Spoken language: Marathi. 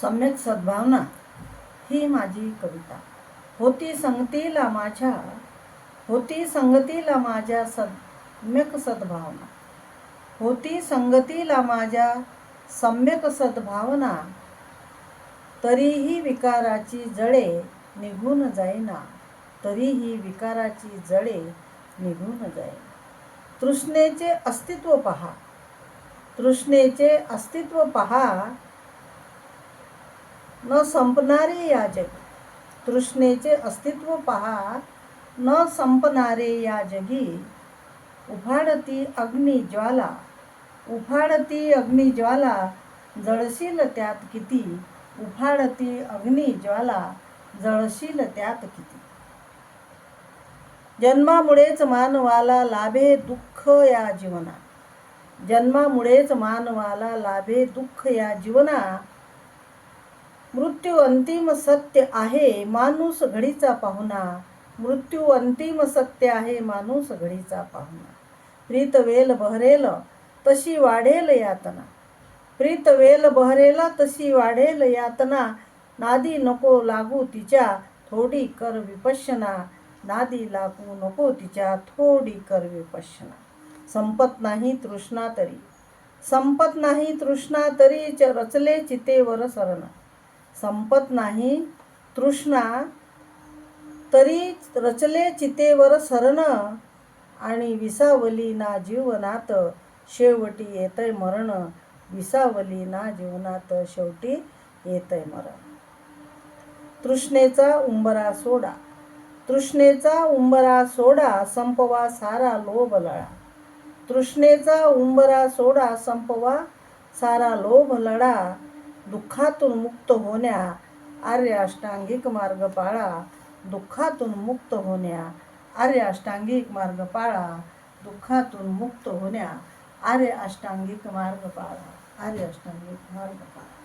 सम्यक सद्भावना ही माझी कविता. होती संगतीला माझ्या होती संगतीला माझ्या सम्यक सद्भावना. होती संगतीला माझ्या सम्यक सद्भावना तरीही विकाराची जळे निघून जाईना तरीही विकाराची जळे निघून जाईना. तृष्णेचे अस्तित्व पहा तृष्णेचे अस्तित्व पहा न संपणारे याजग तृष्णेचे अस्तित्व पहा न संपणारे या जगी. उफाडती अग्निज्वाला उफाडती अग्निज्वाला जळशील त्यात किती? उफाडती अग्निज्वाला जळशील त्यात किती? जन्मामुळेच मानवाला लाभे दुःख या जीवना. जन्मामुळेच मानवाला लाभे दुःख या जीवना. मृत्यू अंतिम सत्य आहे माणूस घडीचा पाहुणा. मृत्यू अंतिम सत्य आहे माणूस घडीचा पाहुणा. प्रीत वेल बहरेल तशी वाढेल यातना. प्रीत वेल बहरेल तशी वाढेल यातना. नादी नको लागू तिच्या थोडी कर विपश्यना. नादी लागू नको तिच्या थोडी कर विपश्यना. संपत नाही तृष्णा तरी. संपत नाही तृष्णा तरी च रचले चितेवर सरण संपत नाही. तृष्णा तरी रचले चितेवर सरण आणि विसावली ना जीवनात शेवटी येतय मरण. विसावली ना जीवनात शेवटी येतय मरण. तृष्णेचा उंबरा सोडा. तृष्णेचा उंबरा सोडा संपवा सारा लोभ लळा. तृष्णेचा उंबरा सोडा संपवा सारा लोभ लढा दुःखातून मुक्त होण्या आर्य अष्टांगिक मार्ग पाळा. दुःखातून मुक्त होण्या आर्य अष्टांगिक मार्ग पाळा. दुःखातून मुक्त होण्या आर्य अष्टांगिक मार्ग पाळा. आर्य अष्टांगिक मार्ग पाळा.